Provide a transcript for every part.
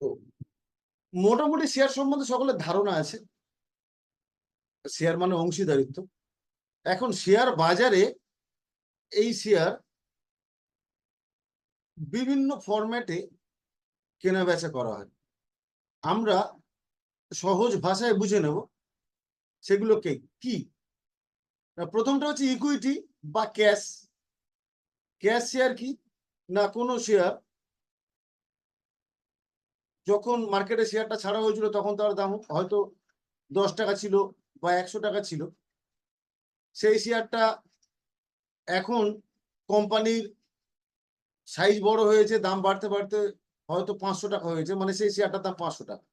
তো মোটামুটি শেয়ার সম্বন্ধে সকলের ধারণা আছে। শেয়ার মানে অংশীদারিত্ব। এখন শেয়ার বাজারে এই শেয়ার বিভিন্ন ফরম্যাটে কেনা বেচা করা হয়। আমরা সহজ ভাষায় বুঝে নেব সেগুলোকে কি? প্রথমটা হচ্ছে ইকুইটি বা ক্যাশ ক্যাশ শেয়ার কি? না, কোনো শেয়ার যখন মার্কেটে শেয়ারটা ছাড়া হয়েছিল, তখন তার দাম হয়তো দশ টাকা ছিল বা একশো টাকা ছিল। সেই শেয়ারটা এখন কোম্পানির সাইজ বড় হয়েছে, দাম বাড়তে বাড়তে হয়তো পাঁচশো টাকা হয়েছে মানে সেই শেয়ারটার দাম পাঁচশো টাকা।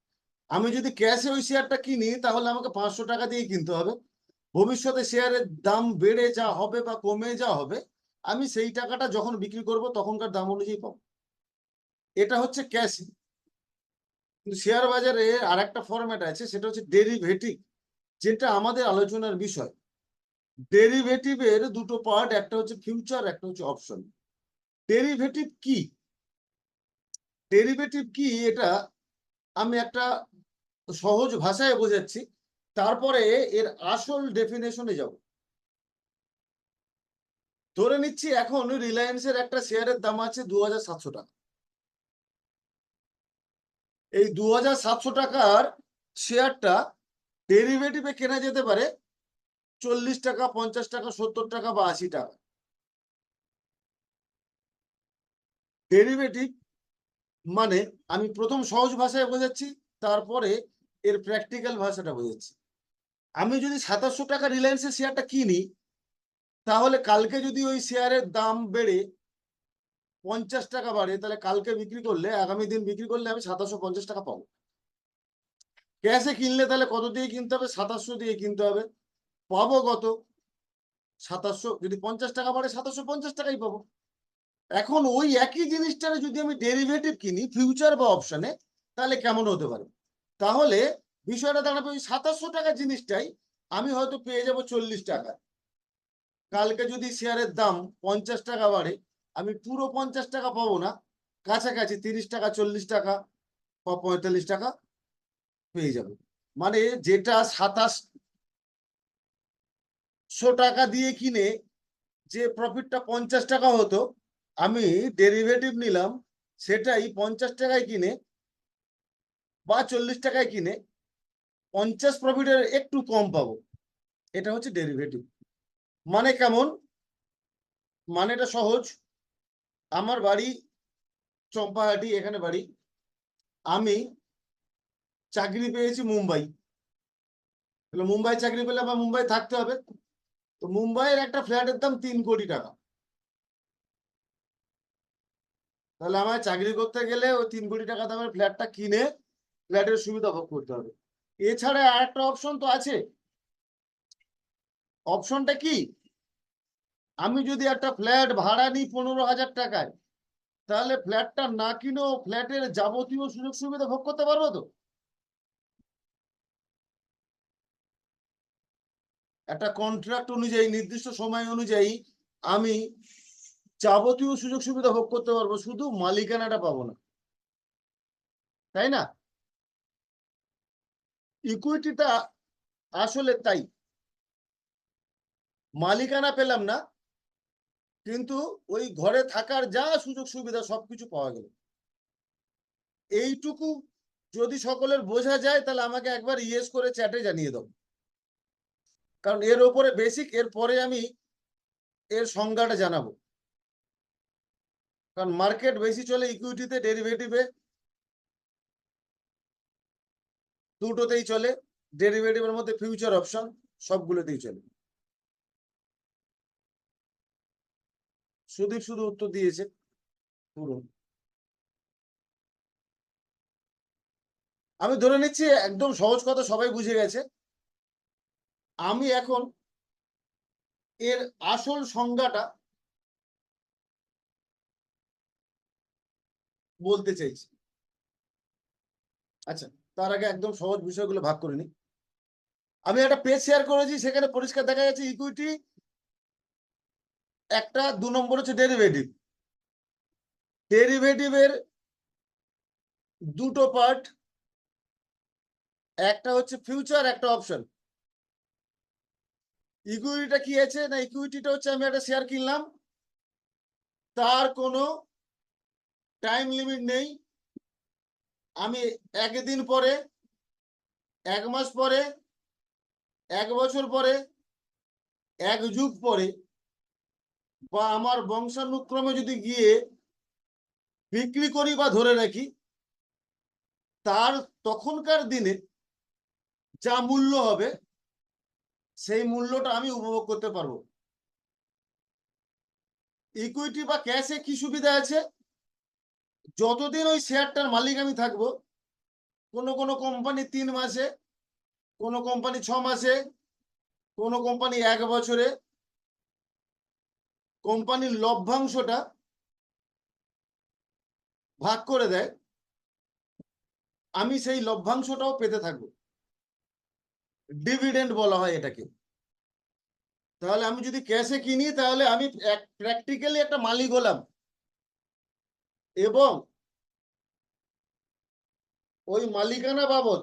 আমি যদি ক্যাশে ওই শেয়ারটা কিনি, তাহলে আমাকে পাঁচশো টাকা দিয়ে কিনতে হবে। ভবিষ্যতে শেয়ারের দাম বেড়ে যা হবে বা কমে যা হবে, আমি সেই টাকাটা যখন বিক্রি করব, তখনকার দাম অনুযায়ী পাবো। এটা হচ্ছে ক্যাশ শেয়ার বাজারে আর একটা ফরম্যাট আছে, সেটা হচ্ছে ডেরিভেটিভ যেটা আমাদের আলোচনার বিষয়। ডেরিভেটিভের দুটো পার্ট একটা হচ্ছে ফিউচার একটা হচ্ছে অপশন ডেরিভেটিভ কি? ডেরিভেটিভ কি? এটা আমি একটা সহজ ভাষায় বোঝাচ্ছি, তারপরে এর আসল ডেফিনেশনে যাব। ধরে নিচ্ছি এখন রিলায়েন্সের একটা শেয়ারের দাম আছে দু হাজার সাতশো টাকা। এই দু হাজার সাতশো টাকার শেয়ারটা ডেরিভেটিভে কেনা যেতে পারে চল্লিশ টাকা, পঞ্চাশ টাকা, সত্তর টাকা বা আশি টাকা। ডেরিভেটিভ মানে আমি প্রথম সহজ ভাষায় বোঝাচ্ছি, তারপরে এর প্র্যাকটিক্যাল ভাষাটা বোঝাচ্ছি। আমি যদি সাতাশশো টাকা রিলায়েন্সের শেয়ারটা কিনি, তাহলে কালকে যদি ওই শেয়ারের দাম বেড়ে পঞ্চাশ টাকা বাড়ে তাহলে কালকে বিক্রি করলে, আগামী দিন বিক্রি করলে আমি সাতাশশো পঞ্চাশ টাকা পাবো। ক্যাশে কিনলে তাহলে কত দিয়ে কিনতে হবে? সাতাশশো দিয়ে কিনতে হবে। পাবো কত? সাতাশশো, যদি পঞ্চাশ টাকা বাড়ে সাতাশশো পঞ্চাশ টাকাই পাবো। এখন ওই একই জিনিসটার যদি আমি ডেরিভেটিভ কিনি ফিউচার বা অপশনে তাহলে কেমন হতে পারে? তাহলে বিষয়টা দাঁড়াবে ওই সাতাশশো টাকা জিনিসটাই আমি হয়তো পেয়ে যাব চল্লিশ টাকা কালকে যদি শেয়ারের দাম পঞ্চাশ টাকা বাড়ে আমি পুরো পঞ্চাশ টাকা পাবো না। কাছাকাছি তিরিশ টাকা, চল্লিশ টাকা বা পঁয়তাল্লিশ টাকা পেয়ে যাবে। মানে যেটা সাতাশশো টাকা দিয়ে কিনে যে প্রফিটটা পঞ্চাশ টাকা হতো, আমি ডেরিভেটিভ নিলাম, সেটাই পঞ্চাশ টাকায় কিনে বা চল্লিশ টাকায় কিনে পঞ্চাশ প্রফিটের একটু কম পাবো। এটা হচ্ছে ডেরিভেটিভ মানে কেমন? মানেটা সহজ। আমার বাড়ি চম্পাহাটি, এখানে বাড়ি। আমি চাকরি পেয়েছি মুম্বাই। মুম্বাই চাকরি পেলে আমার মুম্বাই থাকতে হবে। তো মুম্বাইয়ের একটা ফ্ল্যাটের দাম তিন কোটি টাকা। তাহলে আমার চাকরি করতে গেলে ওই তিন কোটি টাকা দামের ফ্ল্যাটটা কিনে ফ্ল্যাটের সুবিধা ভোগ করতে হবে। এছাড়া আর একটা অপশন তো আছে। অপশনটা কি? আমি যদি একটা ফ্ল্যাট ভাড়া নিই পনেরো হাজার টাকায়, তাহলে ফ্ল্যাটটা না কিনেও ফ্ল্যাটের যাবতীয় সুযোগ সুবিধা ভোগ করতে পারব তো? একটা কন্ট্রাক্ট অনুযায়ী, নির্দিষ্ট সময় অনুযায়ী আমি যাবতীয় সুযোগ সুবিধা ভোগ করতে পারব, শুধু মালিকানাটা পাবো না। তাই না? ইকুইটিটা আসলে তাই। মালিকানা পেলাম না কিন্তু ওই ঘরে থাকার যা সুযোগ সুবিধা সবকিছু পাওয়া গেল। এইটুকু যদি সকলের বোঝা যায়, তাহলে আমাকে একবার ইয়েস করে চ্যাটে জানিয়ে দাও। কারণ এর ওপরে বেসিক এর পরে আমি এর সংজ্ঞাটা জানাব। কারণ মার্কেট বেশি চলে ইকুইটিতে ডেরিভেটিভে দুটোতেই চলে ডেরিভেটিভের মধ্যে ফিউচার অপশন সবগুলোতেই চলে। সুদীপ শুধু উত্তর দিয়েছে। আমি ধরে নিচ্ছি, একদম সহজ কথা সবাই বুঝে গেছে। আমি এখন এর আসল সংজ্ঞাটা বলতে চাইছি। আচ্ছা তার আগে একদম সহজ বিষয়গুলো ভাগ করে নিই। আমি একটা পেজ শেয়ার করেছি, সেখানে পরিষ্কার দেখা যাচ্ছে ইকুইটি একটা দু নম্বর হচ্ছে ডেরিভেটিভ ডেরিভেটিভের দুটো পার্ট একটা হচ্ছে ফিউচার একটা অপশন ইকুইটিটা কি আছে? না ইকুইটিটা হচ্ছে আমি একটা শেয়ার কিনলাম। তার কোনো টাইম লিমিট নেই। আমি একদিন পরে, এক মাস পরে, এক বছর পরে, এক যুগ পরে বা আমার বংশানুক্রমে যদি গিয়ে বিক্রি করি বা ধরে রাখি, তার তখনকার দিনে যা মূল্য হবে, সেই মূল্যটা আমি উপভোগ করতে পারব। ইকুইটি বা ক্যাশে কি সুবিধা আছে? যতদিন ওই শেয়ারটার মালিক আমি থাকব, কোনো কোনো কোম্পানি তিন মাসে, কোনো কোম্পানি ছ মাসে, কোনো কোম্পানি এক বছরে কোম্পানির লভ্যাংশটা ভাগ করে দেয়, আমি সেই লভ্যাংশটাও পেতে থাকব। ডিভিডেন্ড বলা হয় এটাকে। তাহলে আমি যদি ক্যাশে কিনি, তাহলে আমি প্র্যাকটিক্যালি একটা মালিক হলাম। এবং ওই মালিকানা বাবদ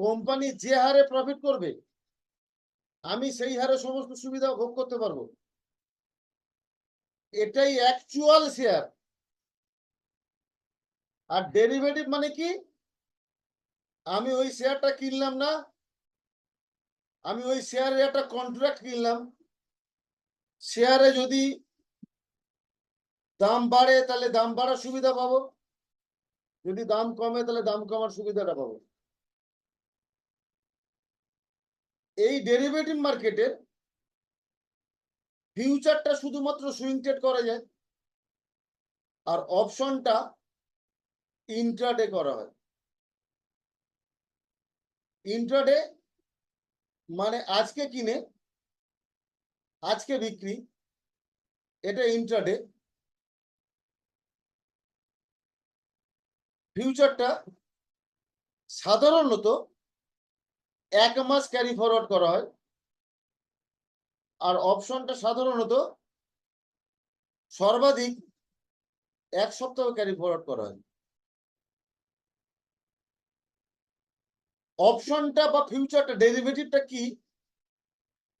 কোম্পানি যে হারে প্রফিট করবে, আমি সেই হারে সমস্ত সুবিধা ভোগ করতে পারব। এটাই অ্যাকচুয়াল শেয়ার আর ডেরিভেটিভ মানে কি? আমি ওই শেয়ারটা কিনলাম না। আমি ওই শেয়ারের একটা কন্ট্রাক্ট কিনলাম। শেয়ারে যদি দাম বাড়ে, তাহলে দাম বাড়ার সুবিধা পাবো। যদি দাম কমে, তাহলে দাম কমার সুবিধাটা পাবো। এই ডেরিভেটিভ মার্কেটে ফিউচারটা শুধুমাত্র সুইং ট্রেড করা যায়। আর অপশনটা ইন্ট্রাডে করা হয়। ইন্ট্রাডে মানে আজকে কিনে, আজকে বিক্রি, এটা ইন্ট্রাডে ফিউচারটা সাধারণত এক মাস ক্যারি ফরওয়ার্ড করা হয়। আর অপশনটা সাধারণত সর্বাধিক এক সপ্তাহ ক্যারি ফরওয়ার্ড করা হয়। অপশনটা বা ফিউচারটা ডেরিভেটিভটা কি?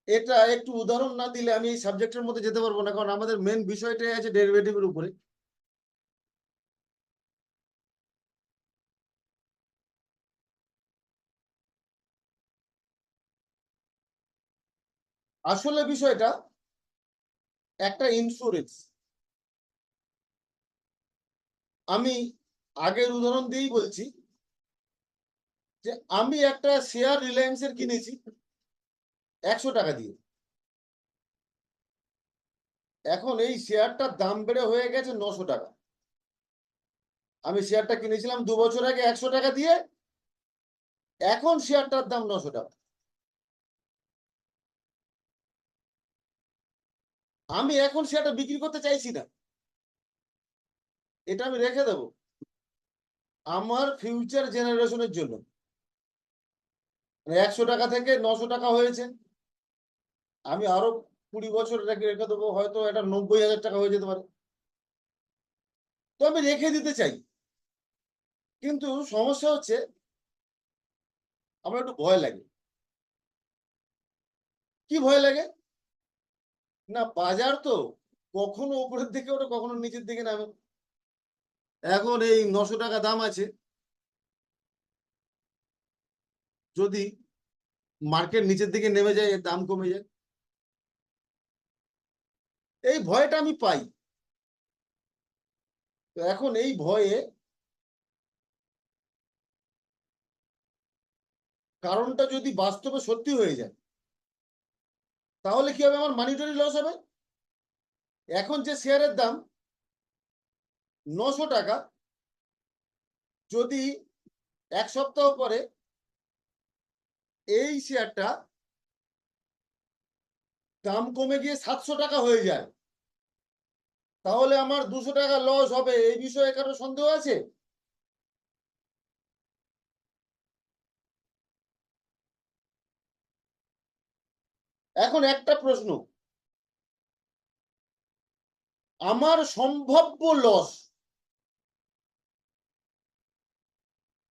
এটা একটু উদাহরণ না দিলে আমি এই সাবজেক্টের মধ্যে যেতে পারব না, কারণ আমাদের মেন বিষয়টাই আছে ডেরিভেটিভের উপরে। আসলে বিষয়টা একটা ইন্স্যুরেন্স আমি আগের উদাহরণ দিয়েই বলছি যে আমি একটা শেয়ার রিলায়েন্সের কিনেছি একশো টাকা দিয়ে। এখন এই শেয়ারটার দাম বেড়ে হয়ে গেছে নশো টাকা। আমি শেয়ারটা কিনেছিলাম দু বছর আগে একশো টাকা দিয়ে, এখন শেয়ারটার দাম নশো টাকা। আমি এখন শেয়ারটা বিক্রি করতে চাইছি না। এটা আমি রেখে দেব। আমার ফিউচার জেনারেশনের জন্য। মানে একশো টাকা থেকে নশো টাকা হয়েছে। আমি আরও কুড়ি বছর রেখে দেবো। হয়তো এটা নব্বই হাজার টাকা হয়ে যেতে পারে। তো আমি রেখে দিতে চাই। কিন্তু সমস্যা হচ্ছে, আমার একটু ভয় লাগে। কি ভয় লাগে? না, বাজার তো কখনো উপরের দিকে ওঠে, কখনো নিচের দিকে নামে। এখন এই নশো টাকা দাম আছে। যদি মার্কেট নিচের দিকে নেমে যায়, এর দাম কমে যায়। এই ভয়টা আমি পাই। তো এখন এই ভয়ে কারণটা যদি বাস্তবে সত্যি হয়ে যায় তাহলে কি হবে? আমার মানিটারি লস হবে? এখন যে শেয়ারের দাম নশো টাকা, যদি এক সপ্তাহ পরে এই শেয়ারটা দাম কমে গিয়ে সাতশো টাকা হয়ে যায়, তাহলে আমার দুশো টাকা লস হবে। এই বিষয়ে কারও সন্দেহ আছে? এখন একটা প্রশ্ন। আমার সম্ভাব্য লস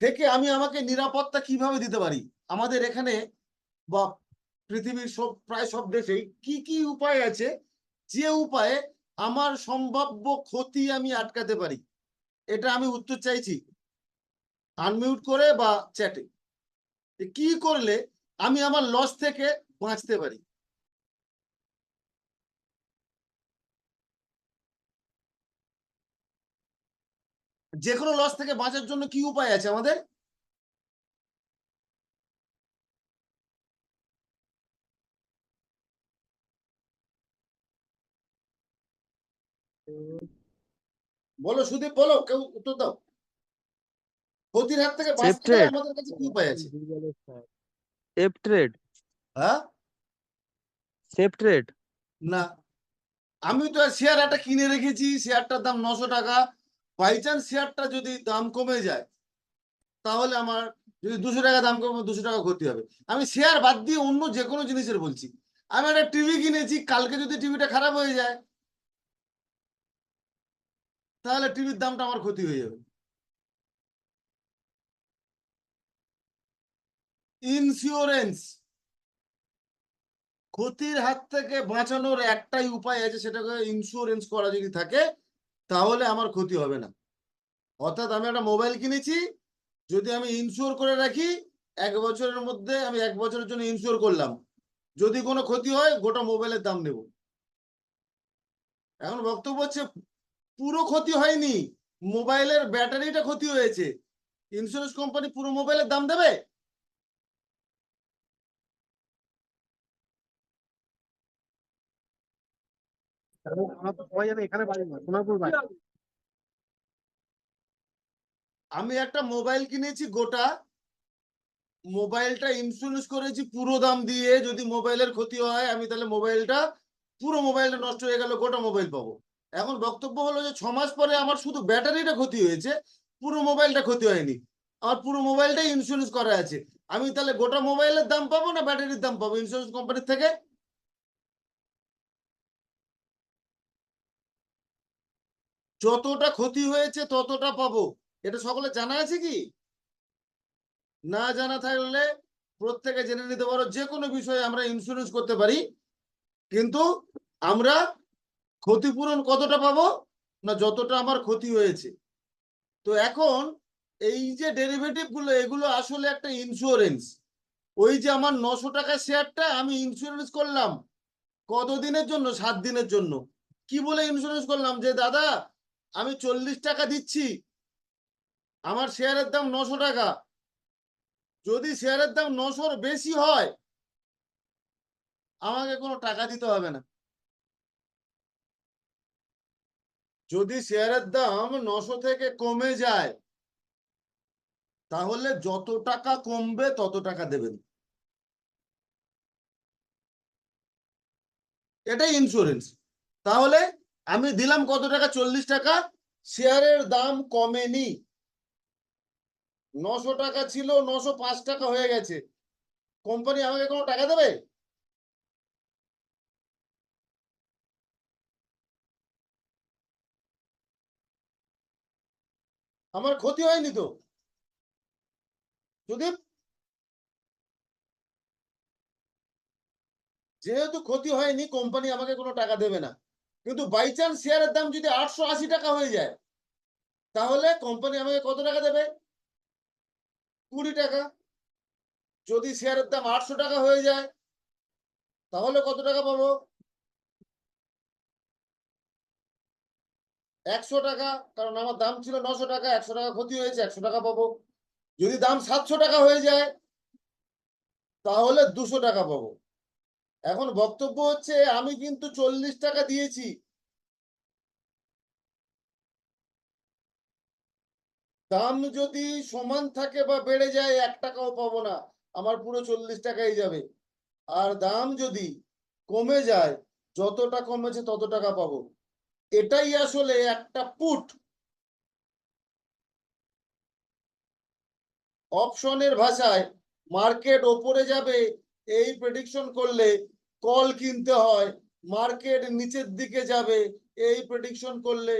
থেকে আমি আমাকে নিরাপত্তা কীভাবে দিতে পারি? আমাদের এখানে বা পৃথিবীর সব, প্রায় সব দেশেই কি কি উপায় আছে? যে উপায়ে আমার সম্ভাব্য ক্ষতি আমি আটকাতে পারি। এটা আমি উত্তর চাইছি। আনমিউট করে বা চ্যাটে কি করলে আমি আমার লস থেকে বাঁচতে পারি? যে কোনো লস থেকে বাঁচার জন্য কি উপায় আছে আমাদের? বলো সুদীপ বলো কেউ উত্তর দাও। ক্ষতির হাত থেকে বাঁচতে আমাদের কাছে কি উপায় আছে? সেফ ট্রেড হ্যাঁ? সেফ ট্রেড না। আমি তো শেয়ার একটা কিনে রেখেছি শেয়ারটার দাম নশো টাকা। বাই চান্স শেয়ারটা যদি দাম কমে যায়, তাহলে আমার যদি দুশো টাকা দাম কমে, দুশো টাকা ক্ষতি হবে। আমি শেয়ার বাদ দিয়ে অন্য যে কোনো জিনিসের বলছি। আমি একটা টিভি কিনেছি, কালকে যদি টিভিটা খারাপ হয়ে যায়, তাহলে টিভির দামটা আমার ক্ষতি হয়ে যাবে। ইন্স্যুরেন্স। ক্ষতির হাত থেকে বাঁচানোর একটাই উপায় আছে, সেটাকে ইন্স্যুরেন্স করা যদি থাকে তাহলে আমার ক্ষতি হবে না। অর্থাৎ আমি একটা মোবাইল কিনেছি, যদি আমি ইনশিওর করে রাখি, এক বছরের মধ্যে আমি এক বছরের জন্য ইনশিওর করলাম। যদি কোনো ক্ষতি হয়, গোটা মোবাইলের দাম নেব। এখন বক্তব্য হচ্ছে, পুরো ক্ষতি হয়নি মোবাইলের ব্যাটারিটা ক্ষতি হয়েছে। ইন্স্যুরেন্স কোম্পানি পুরো মোবাইলের দাম দেবে? আমি একটা মোবাইল কিনেছি গোটা। মোবাইলটা ইন্স্যুরেন্স করেছি পুরো দাম দিয়ে, যদি মোবাইলের ক্ষতি হয়, আমি তাহলে মোবাইলটা পুরো মোবাইলটা নষ্ট হয়ে গেল গোটা মোবাইল পাবো। এখন বক্তব্য হলো যে ছ মাস পরে আমার শুধু ব্যাটারিটা ক্ষতি হয়েছে, পুরো মোবাইলটা ক্ষতি হয়নি। আমার পুরো মোবাইলটাই ইন্স্যুরেন্স করা আছে। আমি তাহলে গোটা মোবাইলের দাম পাবো না ব্যাটারির দাম পাবো? ইন্স্যুরেন্স কোম্পানির থেকে যতটা ক্ষতি হয়েছে ততটা পাবো। এটা সকলে জানা আছে কি? না জানা থাকলে প্রত্যেকে জেনে নিতে পারো যে কোনো বিষয়ে আমরা ইন্স্যুরেন্স করতে পারি, কিন্তু আমরা ক্ষতিপূরণ কতটা পাবো না যতটা আমার ক্ষতি হয়েছে। তো এখন এই যে ডেরিভেটিভগুলো, এগুলো আসলে একটা ইন্স্যুরেন্স ওই যে আমার নশো টাকা শেয়ারটা আমি ইন্স্যুরেন্স করলাম, কতদিনের জন্য? সাত দিনের জন্য। কি বলে ইন্স্যুরেন্স করলাম? যে, দাদা আমি চল্লিশ টাকা দিচ্ছি। আমার শেয়ারের দাম নশো টাকা। যদি শেয়ারের দাম নশোর বেশি হয়, আমাকে কোনো টাকা দিতে হবে না। যদি শেয়ারের দাম নশো থেকে কমে যায়, তাহলে যত টাকা কমবে তত টাকা দেবেন। এটাই ইন্স্যুরেন্স তাহলে আমি দিলাম কত টাকা? চল্লিশ টাকা। শেয়ারের দাম কমেনি। নশো টাকা ছিল, নশো পাঁচ টাকা হয়ে গেছে। কোম্পানি আমাকে কোনো টাকা দেবে? আমার ক্ষতি হয়নি তো। যদি যেহেতু ক্ষতি হয়নি, কোম্পানি আমাকে কোনো টাকা দেবে না। কিন্তু বাই চান্স শেয়ারের দাম যদি আটশো আশি টাকা হয়ে যায়, তাহলে কোম্পানি আমাকে কত টাকা দেবে? কুড়ি টাকা। যদি শেয়ারের দাম আটশো টাকা হয়ে যায়, তাহলে কত টাকা পাবো? একশো টাকা, কারণ আমার দাম ছিল নশো টাকা, একশো টাকা ক্ষতি হয়েছে, একশো টাকা পাবো। যদি দাম সাতশো টাকা হয়ে যায়, তাহলে দুশো টাকা পাবো। এখন বক্তব্য হচ্ছে, আমি কিন্তু চল্লিশ টাকা দিয়েছি। দাম যদি সমান থাকে বা বেড়ে যায়, এক টাকাও পাবো না। আমার পুরো চল্লিশ টাকাই যাবে। আর দাম যদি কমে যায়, যতটা কমেছে তত টাকা পাবো। এটাই আসলে একটা পুট। অপশনের ভাষায় মার্কেট ওপরে যাবে, এই প্রেডিকশন করলে কল কিনতে হয়, মার্কেট নিচের দিকে যাবে, এই প্রেডিকশন করলে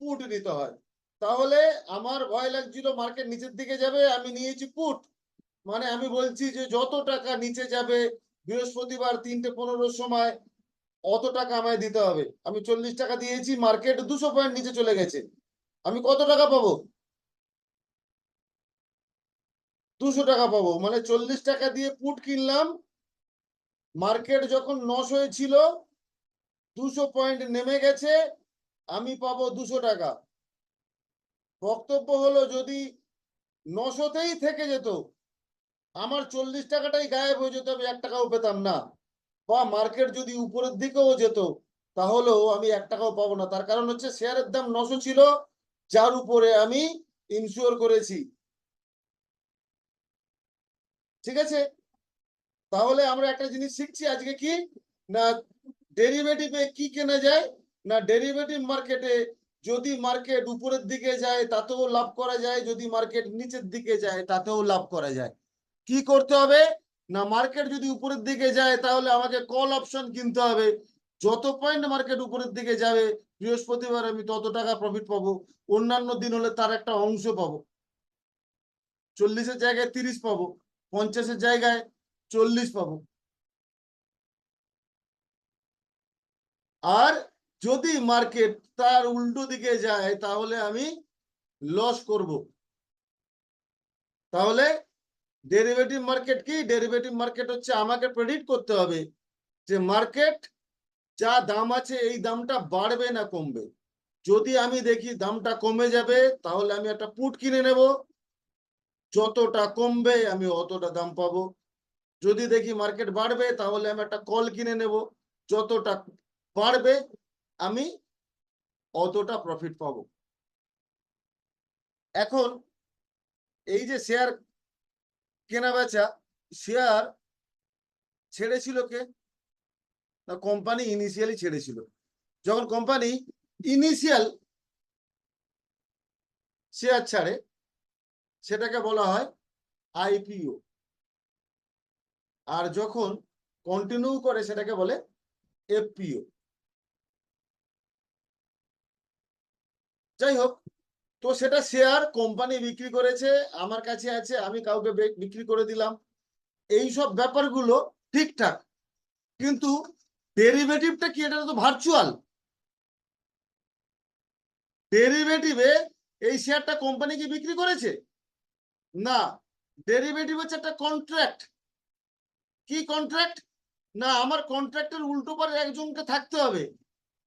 পুট নিতে হয়। তাহলে আমার ভয় লাগছিল মার্কেট নিচের দিকে যাবে, আমি নিয়েছি পুট মানে আমি বলছি যে যত টাকা নিচে যাবে বৃহস্পতিবার তিনটে পনেরোর সময়, অত টাকা আমায় দিতে হবে। আমি চল্লিশ টাকা দিয়েছি, মার্কেট দুশো পয়েন্ট নিচে চলে গেছে। আমি কত টাকা পাবো? দুশো টাকা পাবো। মানে চল্লিশ টাকা দিয়ে পুট কিনলাম মার্কেট যখন নশোয় ছিল দুশো পয়েন্ট নেমে গেছে, আমি পাবো দুশো টাকা। বক্তব্য হলো, যদি নশোতেই থেকে যেত, আমার চল্লিশ টাকাটাই গায়েব হয়ে যেত, আমি এক টাকাও পেতাম না। বা মার্কেট যদি উপরের দিকেও যেত, তাহলেও আমি এক টাকাও পাবো না। তার কারণ হচ্ছে, শেয়ারের দাম নশো ছিল, যার উপরে আমি ইনশিওর করেছি। ঠিক আছে? তাহলে আমরা একটা জিনিস শিখছি আজকে কি? না ডেরিভেটিভে কি কেনা যায়? না ডেরিভেটিভ মার্কেটে যদি মার্কেট উপরের দিকে যায়, তাতেও লাভ করা যায়। যদি মার্কেট নিচের দিকে যায়, তাতেও লাভ করা যায়। কি করতে হবে? না মার্কেট যদি উপরের দিকে যায়, তাহলে আমাকে কল অপশন কিনতে হবে। যত পয়েন্ট মার্কেট উপরের দিকে যাবে, বৃহস্পতিবার আমি তত টাকা প্রফিট পাবো। অন্যান্য দিন হলে তার একটা অংশ পাবো। চল্লিশের জায়গায় তিরিশ পাবো। পঞ্চাশের জায়গায় চল্লিশ পাবো। আর যদি মার্কেট তার উল্টো দিকে যায়, তাহলে আমি লস করব। তাহলে ডেরিভেটিভ মার্কেট কি? ডেরিভেটিভ মার্কেট হচ্ছে আমাকে প্রেডিক্ট করতে হবে যে মার্কেট যা দাম আছে, এই দামটা বাড়বে না কমবে। যদি আমি দেখি দামটা কমে যাবে, তাহলে আমি একটা পুট কিনে নেব। যতটা কমবে, আমি অতটা দাম পাবো। যদি দেখি মার্কেট বাড়বে, তাহলে আমি একটা কল কিনে নেব। যতটা বাড়বে, আমি অতটা প্রফিট পাবো। এখন এই যে শেয়ার কেনা বেচা শেয়ার ছেড়েছিল কে? না কোম্পানি ইনিশিয়ালি ছেড়েছিল। যখন কোম্পানি ইনিশিয়াল শেয়ার ছাড়ে, সেটাকে বলা হয় আইপিও আর যখন কন্টিনিউ করে সেটাকে বলে এফপিও যাই হোক, তো সেটা শেয়ার কোম্পানি বিক্রি করেছে, আমার কাছে আছে, আমি কাউকে বিক্রি করে দিলাম। এই সব ব্যাপারগুলো ঠিকঠাক, কিন্তু ডেরিভেটিভটা কি? এটা তো ভার্চুয়াল ডেরিভেটিভে এই শেয়ারটা কোম্পানি কি বিক্রি করেছে? না ডেরিভেটিভ হচ্ছে একটা কন্ট্রাক্ট কি কন্ট্রাক্ট না, আমার কন্ট্রাক্টের উল্টো পারে একজনকে থাকতে হবে।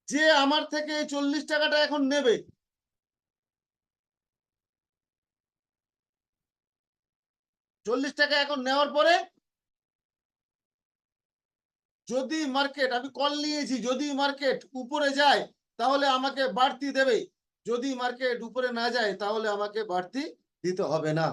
যে আমার থেকে এই চল্লিশ টাকাটা এখন নেবে। চল্লিশ টাকা এখন নেওয়ার পরে যদি মার্কেট আমি কল নিয়েছি, যদি মার্কেট উপরে যায়, তাহলে আমাকে বাড়তি দেবে। যদি মার্কেট উপরে না যায়, তাহলে আমাকে বাড়তি দিতে হবে না।